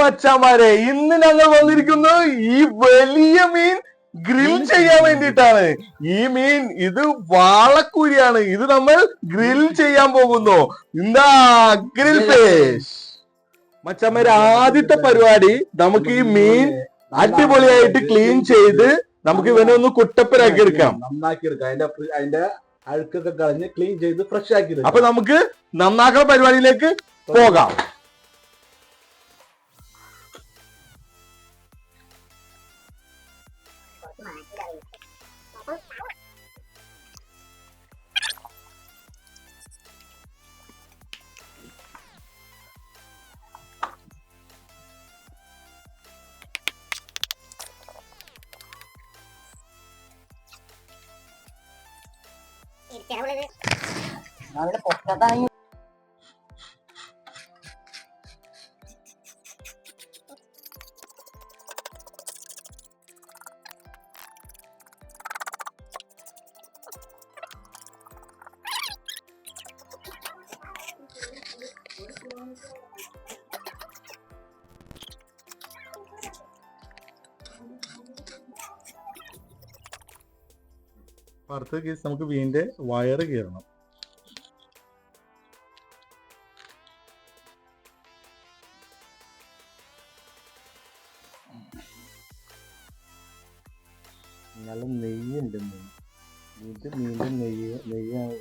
മച്ചാമാരെ ഇന്ന് ഞങ്ങൾ വന്നിരിക്കുന്നു ഈ വലിയ മീൻ ഗ്രിൽ ചെയ്യാൻ വേണ്ടിയിട്ടാണ്. ഈ മീൻ ഇത് വാളക്കൂരിയാണ്. ഇത് നമ്മൾ ഗ്രിൽ ചെയ്യാൻ പോകുന്നു. എന്താ ഗ്രിൽ ഫിഷ്? മച്ചാമാരെ ആദ്യത്തെ പരിപാടി നമുക്ക് ഈ മീൻ അടിപൊളിയായിട്ട് ക്ലീൻ ചെയ്ത് നമുക്ക് ഇവനെ ഒന്ന് കുട്ടപ്പരാക്കി എടുക്കാം. നന്നാക്കി എടുക്കാം. അതിന്റെ അതിന്റെ അഴുക്കൊക്കെ കളഞ്ഞ് ക്ലീൻ ചെയ്ത് ഫ്രഷ് ആക്കി അപ്പൊ നമുക്ക് നന്നാക്കുന്ന പരിപാടിയിലേക്ക് പോകാം. കിണവുള്ളത് പൊട്ടതായി അപ്പൊ അടുത്ത കേസ് നമുക്ക് വീടിന്റെ വയറ് കീറണം നല്ല നെയ്യുണ്ട് മീൻ. ഇത് മീന്റെ നെയ്യ് നെയ്യാണ്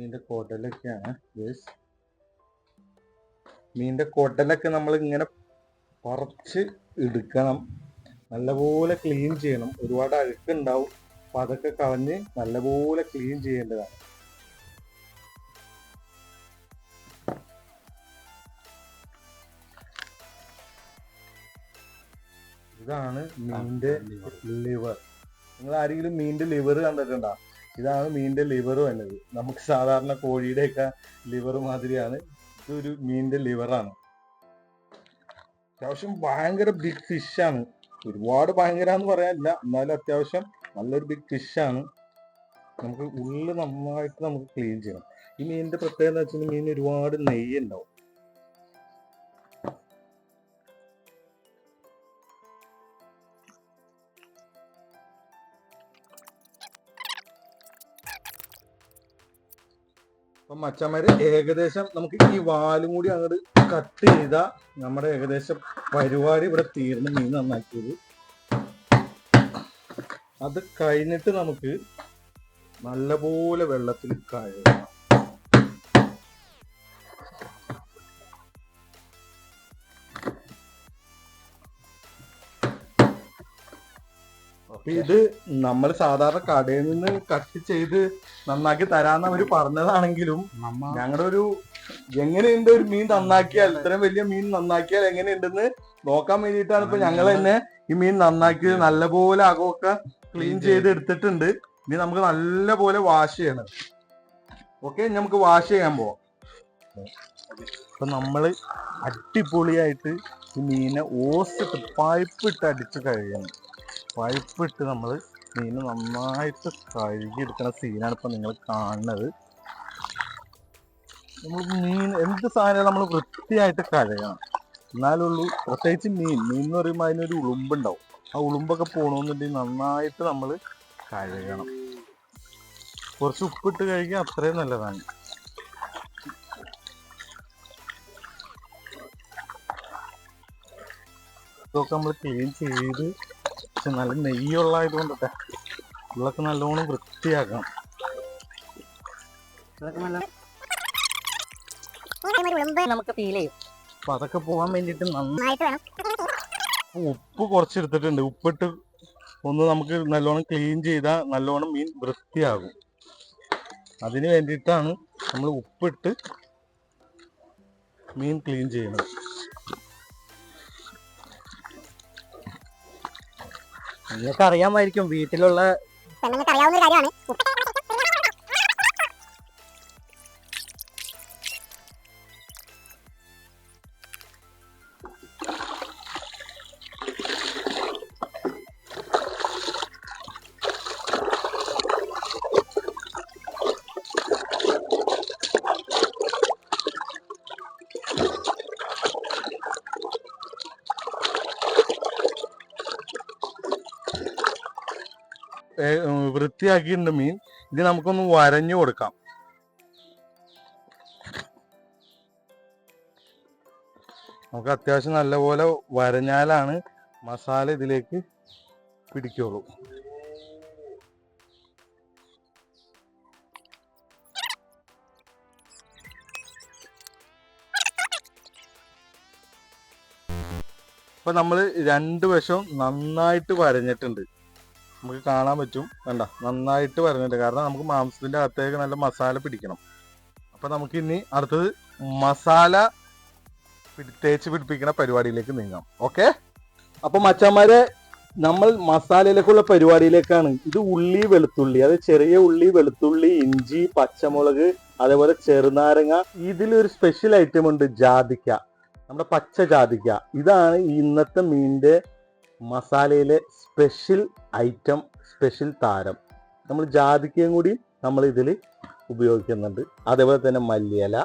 മീന്റെ കൊടലൊക്കെയാണ് യെസ് മീന്റെ കൊടലൊക്കെ നമ്മൾ ഇങ്ങനെ പറിച്ച് എടുക്കണം. നല്ലപോലെ ക്ലീൻ ചെയ്യണം. ഒരുപാട് അഴുക്കുണ്ടാവും. അപ്പൊ അതൊക്കെ കളഞ്ഞ് നല്ലപോലെ ക്ലീൻ ചെയ്യേണ്ടതാണ്. ഇതാണ് മീന്റെ ലിവർ നിങ്ങൾ ആരെങ്കിലും മീന്റെ ലിവർ കണ്ടിട്ടുണ്ടോ? ഇതാണ് മീനിന്റെ ലിവർ വരുന്നത് നമുക്ക് സാധാരണ കോഴിയുടെയൊക്കെ ലിവർ മാതിരിയാണ്. ഇതൊരു മീനിന്റെ ലിവറാണ് അത്യാവശ്യം ഭയങ്കര ബിഗ് ഫിഷാണ് ഒരുപാട് ഭയങ്കര എന്ന് പറയാനില്ല. എന്നാലും അത്യാവശ്യം നല്ലൊരു ബിഗ് ഫിഷാണ് നമുക്ക് ഉള്ളിൽ നന്നായിട്ട് നമുക്ക് ക്ലീൻ ചെയ്യണം. ഈ മീനിന്റെ പ്രത്യേകത വെച്ചാൽ മീൻ ഒരുപാട് നെയ്യ് ഉണ്ടാവും. മച്ചന്മാര് ഏകദേശം നമുക്ക് ഈ വാലും കൂടി അങ്ങോട്ട് കട്ട് ചെയ്ത നമ്മുടെ ഏകദേശം പരിപാടി ഇവിടെ തീർന്ന് മീൻ നന്നാക്കിയത്. അത് കഴിഞ്ഞിട്ട് നമുക്ക് നല്ലപോലെ വെള്ളത്തിൽ കഴുകണം ഇത് നമ്മൾ സാധാരണ കടയിൽ നിന്ന് കട്ട് ചെയ്ത് നന്നാക്കി തരാന്ന് അവർ പറഞ്ഞതാണെങ്കിലും ഞങ്ങളുടെ ഒരു എങ്ങനെയുണ്ട് ഒരു മീൻ നന്നാക്കിയാൽ? ഇത്രയും വലിയ മീൻ നന്നാക്കിയാൽ എങ്ങനെയുണ്ടെന്ന് നോക്കാൻ വേണ്ടിയിട്ടാണ് ഇപ്പൊ ഞങ്ങൾ തന്നെ ഈ മീൻ നന്നാക്കി നല്ലപോലെ അകമൊക്കെ ക്ലീൻ ചെയ്ത് എടുത്തിട്ടുണ്ട്. ഇനി നമുക്ക് നല്ലപോലെ വാഷ് ചെയ്യണം. ഓക്കെ നമുക്ക് വാഷ് ചെയ്യാൻ പോവാം. അപ്പൊ നമ്മൾ അടിപൊളിയായിട്ട് ഈ മീനെ ഓസ് പൈപ്പിട്ട് പൈപ്പ് ഇട്ട് അടിച്ച് കഴുകണം. പൈപ്പ് ഇട്ട് നമ്മൾ മീൻ നന്നായിട്ട് കഴുകി എടുക്കുന്ന സീനാണ് ഇപ്പം നിങ്ങൾ കാണുന്നത്. നമ്മൾ മീൻ എന്ത് സാധനം നമ്മൾ വൃത്തിയായിട്ട് കഴുകണം. എന്നാലുള്ളൂ പ്രത്യേകിച്ച് മീൻ. മീൻ എന്ന് പറയുമ്പോൾ അതിനൊരു ഉളുമ്പുണ്ടാവും. ആ ഉളുമ്പൊക്കെ പോകണമെന്നുണ്ടെങ്കിൽ നന്നായിട്ട് നമ്മൾ കഴുകണം. കുറച്ച് ഉപ്പിട്ട് കഴുകിയ അത്രയും നല്ലതാണ്. ഇതൊക്കെ നമ്മൾ ക്ലീൻ ചെയ്ത് പക്ഷെ നല്ല നെയ്യുള്ള ആയതുകൊണ്ടൊക്കെ ഉള്ളൊക്കെ നല്ലോണം വൃത്തിയാക്കണം. നമുക്ക് ഫീൽ ചെയ്യും. അപ്പൊ അതൊക്കെ പോകാൻ വേണ്ടിട്ട് നന്നായിട്ട് വേണം. ഉപ്പ് കുറച്ചെടുത്തിട്ടുണ്ട് ഉപ്പിട്ട് ഒന്ന് നമുക്ക് നല്ലോണം ക്ലീൻ ചെയ്താൽ നല്ലോണം മീൻ വൃത്തിയാകും. അതിന് വേണ്ടിയിട്ടാണ് നമ്മൾ ഉപ്പിട്ട് മീൻ ക്ലീൻ ചെയ്യുന്നത് നിങ്ങൾക്ക് അറിയാമായിരിക്കും വീട്ടിലുള്ള പെണ്ണുങ്ങൾക്ക് അറിയാവുന്ന കാര്യമാണ്. വൃത്തിയാക്കിയിട്ടുണ്ട് മീൻ. ഇത് നമുക്കൊന്ന് വരഞ്ഞു കൊടുക്കാം. നമുക്ക് അത്യാവശ്യം നല്ലപോലെ വരഞ്ഞാലാണ് മസാല ഇതിലേക്ക് പിടിക്കുള്ളൂ. അപ്പൊ നമ്മൾ രണ്ട് വശവും നന്നായിട്ട് വരഞ്ഞിട്ടുണ്ട്. നമുക്ക് കാണാൻ പറ്റും. വേണ്ട നന്നായിട്ട് വരഞ്ഞിട്ടുണ്ട് കാരണം നമുക്ക് മാംസത്തിന്റെ അകത്തേക്ക് നല്ല മസാല പിടിക്കണം. അപ്പൊ നമുക്ക് ഇനി അടുത്തത് മസാല തേച്ച് പിടിപ്പിക്കുന്ന പരിപാടിയിലേക്ക് നീങ്ങാം. ഓക്കെ? അപ്പൊ മച്ചന്മാരെ നമ്മൾ മസാലയിലേക്കുള്ള പരിപാടിയിലേക്കാണ്. ഇത് ഉള്ളി വെളുത്തുള്ളി. അത് ചെറിയ ഉള്ളി വെളുത്തുള്ളി ഇഞ്ചി പച്ചമുളക് അതേപോലെ ചെറുനാരങ്ങ. ഇതിലൊരു സ്പെഷ്യൽ ഐറ്റം ഉണ്ട് ജാതിക്ക. നമ്മുടെ പച്ച ജാതിക്ക. ഇതാണ് ഇന്നത്തെ മീനിന്റെ മസാലയിലെ സ്പെഷ്യൽ ഐറ്റം സ്പെഷ്യൽ താരം. നമ്മൾ ജാതിക്കയും കൂടി നമ്മൾ ഇതിൽ ഉപയോഗിക്കുന്നുണ്ട്. അതേപോലെ തന്നെ മല്ലിയില.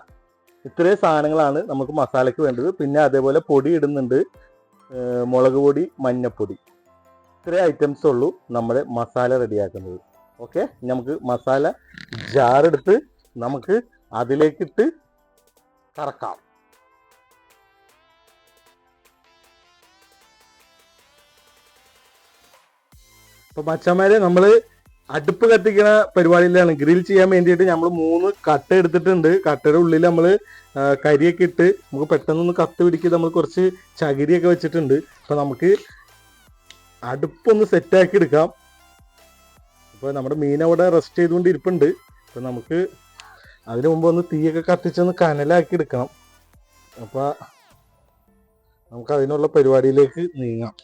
ഇത്രയും സാധനങ്ങളാണ് നമുക്ക് മസാലയ്ക്ക് വേണ്ടത്. പിന്നെ അതേപോലെ പൊടി ഇടുന്നുണ്ട്. മുളക് പൊടി മഞ്ഞപ്പൊടി. ഇത്രയും ഐറ്റംസ് ഉള്ളൂ നമ്മുടെ മസാല റെഡിയാക്കുന്നത്. ഓക്കെ? നമുക്ക് മസാല ജാറെടുത്ത് നമുക്ക് അതിലേക്കിട്ട് കറക്കാം. അപ്പൊ മച്ചന്മാരെ നമ്മൾ അടുപ്പ് കത്തിക്കുന്ന പരിപാടിയിലാണ്. ഗ്രിൽ ചെയ്യാൻ വേണ്ടിയിട്ട് നമ്മൾ മൂന്ന് കട്ട എടുത്തിട്ടുണ്ട്. കട്ടയുടെ ഉള്ളിൽ നമ്മൾ കരിയൊക്കെ ഇട്ട് നമുക്ക് പെട്ടെന്നൊന്ന് കത്ത് പിടിക്കുക. നമ്മൾ കുറച്ച് ചകിരിയൊക്കെ വെച്ചിട്ടുണ്ട്. അപ്പൊ നമുക്ക് അടുപ്പൊന്ന് സെറ്റാക്കി എടുക്കാം. അപ്പൊ നമ്മുടെ മീൻ അവിടെ റെസ്റ്റ് ചെയ്തുകൊണ്ട് ഇരിപ്പുണ്ട് അപ്പൊ നമുക്ക് അതിനു മുമ്പ് ഒന്ന് തീയൊക്കെ കത്തിച്ചൊന്ന് കനലാക്കി എടുക്കണം. അപ്പൊ നമുക്ക് അതിനുള്ള പരിപാടിയിലേക്ക് നീങ്ങാം.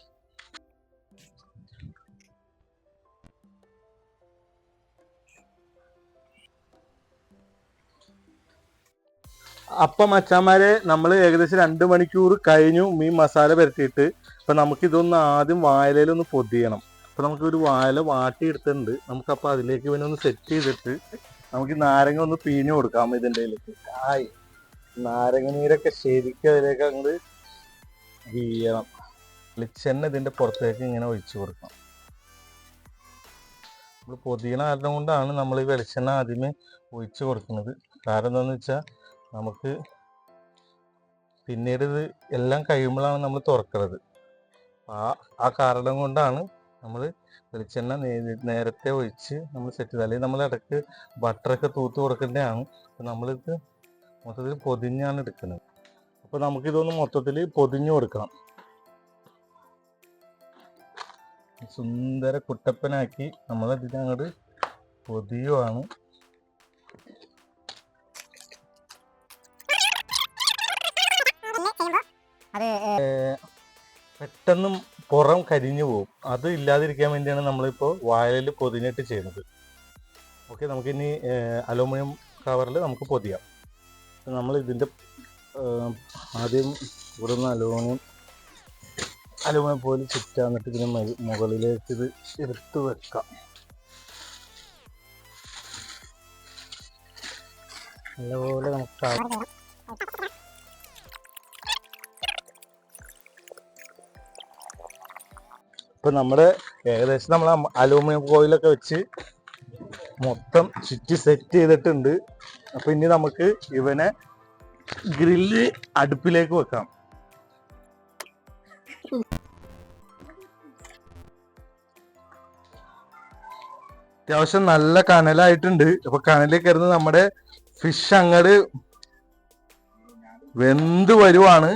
അപ്പം അച്ഛാമാരെ നമ്മൾ ഏകദേശം രണ്ട് മണിക്കൂർ കഴിഞ്ഞു മീൻ മസാല പരത്തിയിട്ട് അപ്പൊ നമുക്ക് ഇതൊന്ന് ആദ്യം വായലയിലൊന്ന് പൊതിയണം. അപ്പൊ നമുക്ക് ഒരു വായല വാട്ടി എടുത്തിട്ടുണ്ട് നമുക്ക് അപ്പൊ അതിലേക്ക് പിന്നെ ഒന്ന് സെറ്റ് ചെയ്തിട്ട് നമുക്ക് നാരങ്ങ ഒന്ന് പിഴിഞ്ഞു കൊടുക്കാം ഇതിന്റെ ആയി. നാരങ്ങ നീരൊക്കെ ശരിക്കും അതിലേക്ക് അങ്ങോട്ട് വീയണം വെളിച്ചെണ്ണ ഇതിന്റെ പുറത്തേക്ക് ഇങ്ങനെ ഒഴിച്ചു കൊടുക്കണം. നമ്മൾ പൊതിയണ കാരണം കൊണ്ടാണ് നമ്മൾ ഈ വെളിച്ചെണ്ണ ആദ്യമേ ഒഴിച്ചു കൊടുക്കുന്നത്. കാരണം എന്താണെന്ന് വെച്ചാൽ നമുക്ക് പിന്നീട് ഇത് എല്ലാം കഴിയുമ്പോഴാണ് നമ്മൾ തുറക്കുന്നത് ആ ആ കാരണം കൊണ്ടാണ് നമ്മൾ വെളിച്ചെണ്ണ നേരത്തെ ഒഴിച്ച് നമ്മൾ സെറ്റ് ചെയ്ത് അല്ലെങ്കിൽ നമ്മൾ ഇടയ്ക്ക് ബട്ടറൊക്കെ തൂത്ത് കൊടുക്കേണ്ടതാണ്. അപ്പം നമ്മളിത് മൊത്തത്തിൽ പൊതിഞ്ഞാണ് എടുക്കുന്നത്. അപ്പോൾ നമുക്കിതൊന്ന് മൊത്തത്തിൽ പൊതിഞ്ഞു കൊടുക്കണം. സുന്ദര കുട്ടപ്പനാക്കി നമ്മൾ ഇതിനങ്ങോട്ട് പൊതിയുവാണ്. അത് പെട്ടെന്ന് പുറം കരിഞ്ഞു പോകും. അത് ഇല്ലാതിരിക്കാൻ വേണ്ടിയാണ് നമ്മളിപ്പോൾ വായലിൽ പൊതിഞ്ഞിട്ട് ചെയ്യുന്നത്. ഓക്കെ നമുക്കിനി അലൂമിനിയം കവറിൽ നമുക്ക് പൊതിയാം. നമ്മൾ ഇതിന്റെ ആദ്യം ഇവിടെ നിന്ന് അലൂമിനിയം അലൂമിനിയം പോലെ ചുറ്റാന്നിട്ട് ഇതിന് മുകളിലേക്ക് ഇത് എടുത്ത് വെക്കാം. നല്ലപോലെ നമുക്ക് ഇപ്പൊ നമ്മുടെ ഏകദേശം നമ്മൾ അലൂമിനിയം കോയിലൊക്കെ വെച്ച് മൊത്തം ചുറ്റി സെറ്റ് ചെയ്തിട്ടുണ്ട്. അപ്പൊ ഇനി നമുക്ക് ഇവനെ ഗ്രില്ല് അടുപ്പിലേക്ക് വെക്കാം. അത്യാവശ്യം നല്ല കനലായിട്ടുണ്ട്. അപ്പൊ കനലിൽ കയറുന്ന നമ്മുടെ ഫിഷ് അങ്ങട് വെന്ത് വരുവാണ്.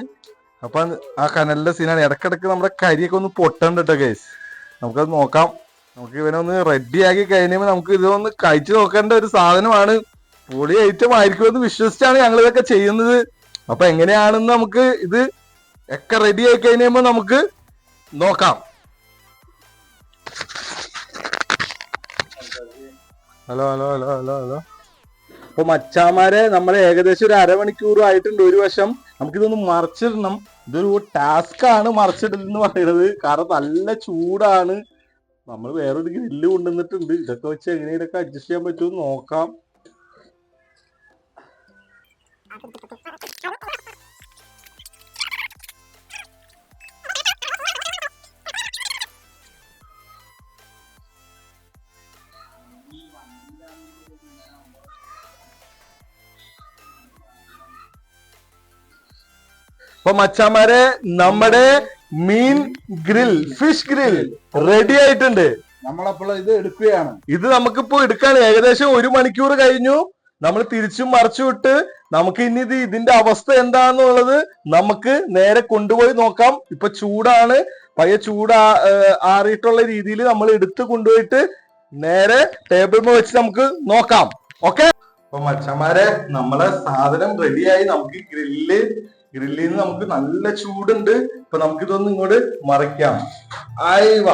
അപ്പൊ ആ കനലിന്റെ സീനാണ് ഇടക്കിടക്ക് നമ്മുടെ കരിയൊക്കെ ഒന്ന് പൊട്ടണ്ട കേട്ടോ ഗൈസ് നമുക്കത് നോക്കാം. നമുക്ക് ഇവനെ ഒന്ന് റെഡി ആക്കി കഴിഞ്ഞപ്പോ നമുക്ക് ഇതൊന്ന് കഴിച്ചു നോക്കേണ്ട ഒരു സാധനമാണ്. പൊളി ഐറ്റം ആയിരിക്കും എന്ന് വിശ്വസിച്ചാണ് ഞങ്ങൾ ഇതൊക്കെ ചെയ്യുന്നത്. അപ്പൊ എങ്ങനെയാണെന്ന് നമുക്ക് ഇത് ഒക്കെ റെഡി ആയി കഴിഞ്ഞപ്പോ നമുക്ക് നോക്കാം. Hello hello hello hello hello. അപ്പൊ മച്ചാമാരെ നമ്മൾ ഏകദേശം ഒരു അരമണിക്കൂർ ആയിട്ടുണ്ട്. ഒരു വശം നമുക്കിതൊന്ന് മറിച്ചിടണം. ഇതൊരു ടാസ്ക് ആണ് മറിച്ചിടൽ എന്ന് പറയുന്നത്. കാരണം നല്ല ചൂടാണ്. നമ്മൾ വേറൊരു ഗ്രില്ല് കൊണ്ടുവന്നിട്ടുണ്ട്. ഇതൊക്കെ വെച്ച് എങ്ങനെയൊക്കെ അഡ്ജസ്റ്റ് ചെയ്യാൻ പറ്റുമെന്ന് നോക്കാം. അപ്പൊ മച്ചാമാരെ നമ്മുടെ മീൻ ഗ്രിൽ ഫിഷ് ഗ്രിൽ റെഡി ആയിട്ടുണ്ട്. നമ്മളപ്പോൾ ഇത് എടുക്കുകയാണ്. ഇത് നമുക്കിപ്പോ എടുക്കാണ്. ഏകദേശം ഒരു മണിക്കൂർ കഴിഞ്ഞു. നമ്മൾ തിരിച്ചും മറിച്ചു വിട്ട് നമുക്ക് ഇനി ഇത് ഇതിന്റെ അവസ്ഥ എന്താന്നുള്ളത് നമുക്ക് നേരെ കൊണ്ടുപോയി നോക്കാം. ഇപ്പൊ ചൂടാണ്. പയ്യ ചൂട് ആറിയിട്ടുള്ള രീതിയിൽ നമ്മൾ എടുത്ത് കൊണ്ടുപോയിട്ട് നേരെ ടേബിളിൽ വെച്ച് നമുക്ക് നോക്കാം. ഓക്കെ അപ്പൊ മച്ചന്മാരെ നമ്മളെ സാധനം റെഡിയായി നമുക്ക് ഗ്രില്ല് ഗ്രില്ലിൽ നിന്ന് നമുക്ക് നല്ല ചൂടുണ്ട്. ഇപ്പൊ നമുക്കിതൊന്നും ഇങ്ങോട്ട് മറിക്കാം. ആയിവ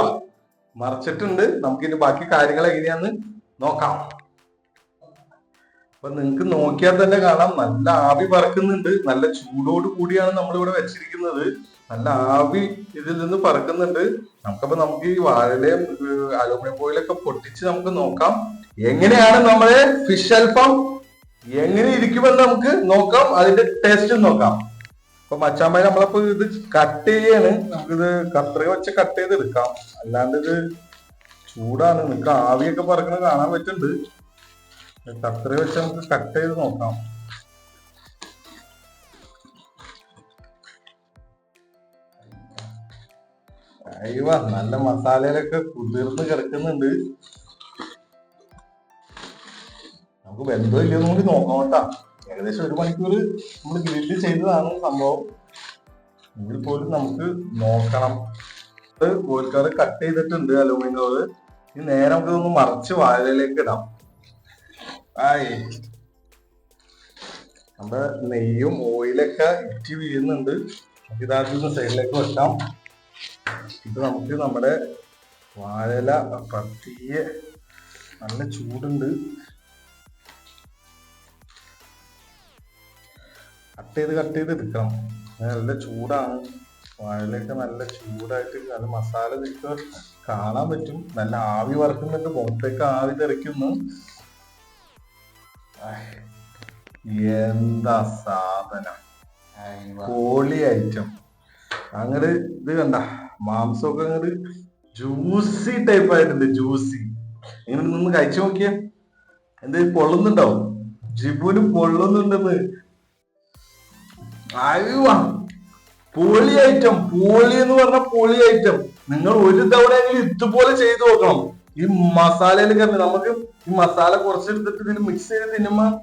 മറിച്ചിട്ടുണ്ട് മറിച്ചിട്ടുണ്ട്. നമുക്കിനി ബാക്കി കാര്യങ്ങൾ എങ്ങനെയാന്ന് നോക്കാം. അപ്പൊ നിങ്ങക്ക് നോക്കിയാൽ തന്നെ കാണാം. നല്ല ആവി പറക്കുന്നുണ്ട്. നല്ല ചൂടോട് കൂടിയാണ് നമ്മളിവിടെ വെച്ചിരിക്കുന്നത്. നല്ല ആവി ഇതിൽ നിന്ന് പറക്കുന്നുണ്ട്. നമുക്കപ്പോ നമുക്ക് ഈ വാഴലയും അലൂമിനിയം ഫോയിലൊക്കെ പൊട്ടിച്ച് നമുക്ക് നോക്കാം. എങ്ങനെയാണ് നമ്മളെ ഫിഷ് അൽഫാം? എങ്ങനെ ഇരിക്കുമെന്ന് നമുക്ക് നോക്കാം. അതിന്റെ ടേസ്റ്റ് നോക്കാം. അപ്പൊ മച്ചാമ്പായി നമ്മളപ്പോ ഇത് കട്ട് ചെയ്യാണ്. നമുക്കിത് കത്രിക വെച്ച് കട്ട് ചെയ്ത് എടുക്കാം. അല്ലാണ്ട് ഇത് ചൂടാണ്. നിനക്ക് ആവിയൊക്കെ പറക്കണ കാണാൻ പറ്റുന്നുണ്ട്. കത്രിക വെച്ച് നമുക്ക് കട്ട് ചെയ്ത് നോക്കാം. അയ്യോ നല്ല മസാലയിലൊക്കെ കുതിർന്ന് കിടക്കുന്നുണ്ട്. നമുക്ക് ബന്ധം ഇല്ലെന്ന് കൂടി നോക്കാം കേട്ടാ. ഏകദേശം ഒരു മണിക്കൂർ നമ്മൾ ഗ്രില്ല് ചെയ്തതാണ് സംഭവം. എങ്കിൽ പോലും നമുക്ക് നോക്കണം. കോഴിക്കാറ് കട്ട് ചെയ്തിട്ടുണ്ട് അലൂമിനിയം ഇനി നേരെ നമുക്ക് ഇതൊന്ന് മറിച്ച് വാഴയിലേക്ക് ഇടാം. ആയി. നമ്മുടെ നെയ്യും ഓയിലൊക്കെ ഇറ്റി വീഴുന്നുണ്ട്. ഇതാദ്യം സൈഡിലേക്ക് വെക്കാം. ഇത് നമുക്ക് നമ്മുടെ വാഴയില പത്തിയെ നല്ല ചൂടുണ്ട്. കട്ട് ചെയ്ത് കട്ട് ചെയ്ത് എടുക്കണം. നല്ല ചൂടാണ്. വാഴയിലൊക്കെ നല്ല ചൂടായിട്ട് നല്ല മസാല ഇതിക്ക് കാണാൻ പറ്റും. നല്ല ആവി വറക്കുന്നുണ്ട്. മുഖത്തേക്ക് ആവി തെറിക്കുന്നു. എന്താ സാധനം? കോളി ഐറ്റം. അങ്ങട് ഇത് കണ്ട മാംസമൊക്കെ അങ്ങട് ജ്യൂസി ടൈപ്പ് ആയിട്ടുണ്ട് ജ്യൂസി. ഇങ്ങനെ നിന്ന് കഴിച്ചു നോക്കിയ. എന്ത് പൊള്ളുന്നുണ്ടോ ജിബുന് പൊള്ളുന്നുണ്ടെന്ന്. അയ്യോ. പോളി ഐറ്റം പോളി എന്ന് പറഞ്ഞ പോളി ഐറ്റം നിങ്ങൾ ഒരു തവണയെങ്കിലും ഇതുപോലെ ചെയ്തു നോക്കണം. ഈ മസാലയിൽ കയറി നമുക്ക് ഈ മസാല കുറച്ചെടുത്തിട്ട് ഇതിന് മിക്സ് ചെയ്ത് തിന്നുമ്പോ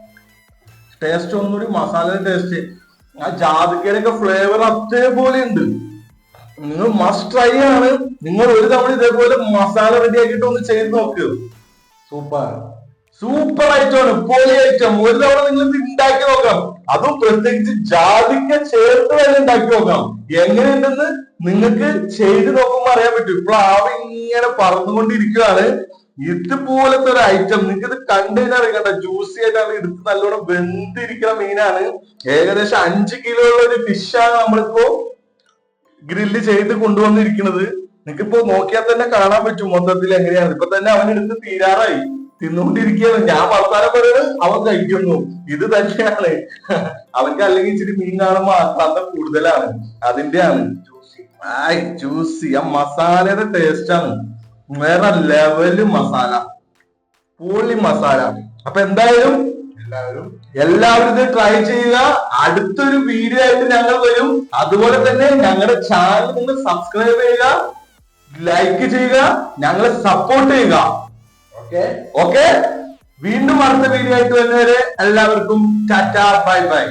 ടേസ്റ്റ് ഒന്നുകൂടി മസാലയുടെ ടേസ്റ്റ് ആ ജാതിക്കയുടെ ഒക്കെ ഫ്ലേവർ അതേപോലെ ഉണ്ട്. നിങ്ങൾ മസ്റ്റ് ട്രൈ ആണ്. നിങ്ങൾ ഒരു തവണ ഇതേപോലെ മസാല റെഡി ആക്കിയിട്ട് ഒന്ന് ചെയ്ത് നോക്ക്. സൂപ്പർ. സൂപ്പർ ഐറ്റമാണ് പോളി ഐറ്റം ഒരു തവണ നിങ്ങൾ ഇത് ഉണ്ടാക്കി നോക്കാം. അതും പ്രത്യേകിച്ച് ജാതിക്ക ചേർത്ത് തന്നെ ഉണ്ടാക്കി നോക്കാം എങ്ങനെയുണ്ടെന്ന് നിങ്ങൾക്ക് ചെയ്ത് നോക്കുമ്പോൾ അറിയാൻ പറ്റും. ഇപ്പോൾ ആവി ഇങ്ങനെ പറന്നുകൊണ്ടിരിക്കുകയാണ്. ഇതുപോലത്തെ ഒരു ഐറ്റം നിങ്ങൾക്ക് ഇത് കണ്ടുകഴിഞ്ഞാൽ അറിയണ്ട ജ്യൂസി ആയിട്ടാണ് എടുത്ത് നല്ലോണം വെന്തിരിക്കുന്ന മീനാണ്. ഏകദേശം അഞ്ച് കിലോ ഉള്ള ഒരു ഫിഷാണ് നമ്മളിപ്പോ ഗ്രില്ല് ചെയ്ത് കൊണ്ടുവന്നിരിക്കുന്നത്. നിങ്ങൾക്ക് ഇപ്പോ നോക്കിയാൽ തന്നെ കാണാൻ പറ്റും മൊത്തത്തിൽ എങ്ങനെയാണ്. ഇപ്പൊ തന്നെ അവനെടുത്ത് തീരാറായി. തിന്നുകൊണ്ടിരിക്കുകയാണ്. ഞാൻ വർത്താനം പറയുന്നത് അവൻ കഴിക്കുന്നു. ഇത് തന്നെയാണ്. അവൻക്ക് അല്ലെങ്കിൽ ഇച്ചിരി മീൻ കാണുമ്പോ ആക്രാന്തം കൂടുതലാണ്. അതിന്റെയാണ്. ജ്യൂസി ആ മസാലയുടെ ടേസ്റ്റ് ആണ്. വേറെ ലെവൽ മസാല. പൂളി മസാല. അപ്പൊ എന്തായാലും എല്ലാവരും എല്ലാവരും ഇത് ട്രൈ ചെയ്യുക. അടുത്തൊരു വീഡിയോ ആയിട്ട് ഞങ്ങൾ വരും. അതുപോലെ തന്നെ ഞങ്ങളുടെ ചാനൽ ഒന്ന് സബ്സ്ക്രൈബ് ചെയ്യുക. ലൈക്ക് ചെയ്യുക. ഞങ്ങളെ സപ്പോർട്ട് ചെയ്യുക. ഓക്കെ? വീണ്ടും അടുത്ത വീഡിയോ ആയിട്ട് വരുന്നവരെ എല്ലാവർക്കും ടാറ്റ ബൈ ബൈ.